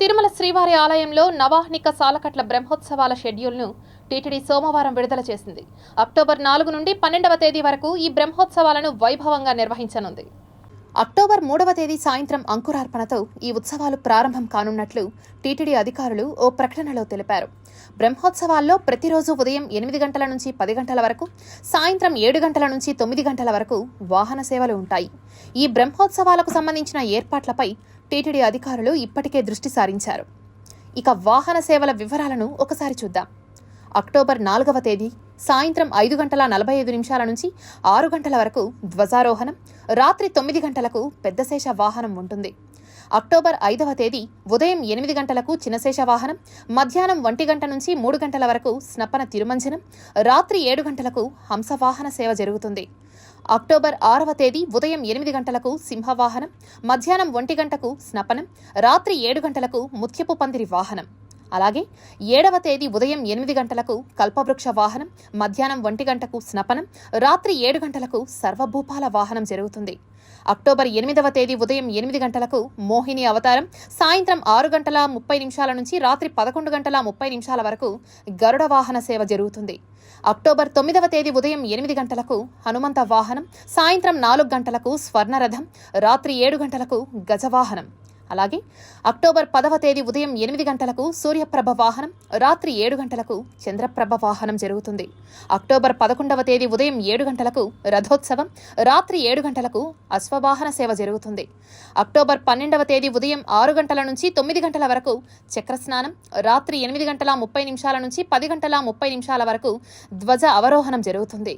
తిరుమల శ్రీవారి ఆలయంలో నవాహ్నిక సాలకట్ల బ్రహ్మోత్సవాల షెడ్యూల్ను టీటీడీ సోమవారం విడుదల చేసింది. అక్టోబర్ నాలుగు నుండి పన్నెండవ తేదీ వరకు ఈ బ్రహ్మోత్సవాలను వైభవంగా నిర్వహించనుంది. అక్టోబర్ మూడవ తేదీ సాయంత్రం అంకురార్పణతో ఈ ఉత్సవాలు ప్రారంభం కానున్నట్లు టీటీడీ అధికారులు ఓ ప్రకటనలో తెలిపారు. బ్రహ్మోత్సవాల్లో ప్రతిరోజు ఉదయం ఎనిమిది గంటల నుంచి పది గంటల వరకు సాయంత్రం ఏడు గంటల నుంచి తొమ్మిది గంటల వరకు వాహన సేవలు ఉంటాయి. ఈ బ్రహ్మోత్సవాలకు సంబంధించిన ఏర్పాట్లపై టీటీడీ అధికారులు ఇప్పటికే దృష్టి సారించారు. ఇక వాహన సేవల వివరాలను ఒకసారి చూద్దాం. అక్టోబర్ నాలుగవ తేదీ సాయంత్రం ఐదు గంటల నలభై ఐదు నిమిషాల నుంచి ఆరు గంటల వరకు ధ్వజారోహణం రాత్రి తొమ్మిది గంటలకు పెద్దశేష వాహనం ఉంటుంది. అక్టోబర్ ఐదవ తేదీ ఉదయం ఎనిమిది గంటలకు చిన్నశేష వాహనం మధ్యాహ్నం ఒంటి గంట నుంచి మూడు గంటల వరకు స్నపన తిరుమంజనం రాత్రి ఏడు గంటలకు హంసవాహన సేవ జరుగుతుంది. అక్టోబర్ ఆరవ తేదీ ఉదయం ఎనిమిది గంటలకు సింహవాహనం మధ్యాహ్నం ఒంటి గంటకు స్నపనం రాత్రి ఏడు గంటలకు ముత్యపు పందిరి వాహనం. అలాగే ఏడవ తేదీ ఉదయం ఎనిమిది గంటలకు కల్పవృక్ష వాహనం మధ్యాహ్నం ఒంటి గంటకు స్నపనం రాత్రి ఏడు గంటలకు సర్వభూపాల వాహనం జరుగుతుంది. అక్టోబర్ ఎనిమిదవ తేదీ ఉదయం ఎనిమిది గంటలకు మోహిని అవతారం సాయంత్రం ఆరు గంటల ముప్పై నిమిషాల నుంచి రాత్రి పదకొండు గంటల ముప్పై నిమిషాల వరకు గరుడ వాహన సేవ జరుగుతుంది. అక్టోబర్ తొమ్మిదవ తేదీ ఉదయం ఎనిమిది గంటలకు హనుమంత వాహనం సాయంత్రం నాలుగు గంటలకు స్వర్ణరథం రాత్రి ఏడు గంటలకు గజవాహనం. అలాగే అక్టోబర్ పదవ తేదీ ఉదయం ఎనిమిది గంటలకు సూర్యప్రభ వాహనం రాత్రి ఏడు గంటలకు చంద్రప్రభ వాహనం జరుగుతుంది. అక్టోబర్ పదకొండవ తేదీ ఉదయం ఏడు గంటలకు రథోత్సవం రాత్రి ఏడు గంటలకు అశ్వవాహన సేవ జరుగుతుంది. అక్టోబర్ పన్నెండవ తేదీ ఉదయం ఆరు గంటల నుంచి తొమ్మిది గంటల వరకు చక్రస్నానం రాత్రి ఎనిమిది గంటల ముప్పై నిమిషాల నుంచి పది గంటల ముప్పై నిమిషాల వరకు ధ్వజ అవరోహణం జరుగుతుంది.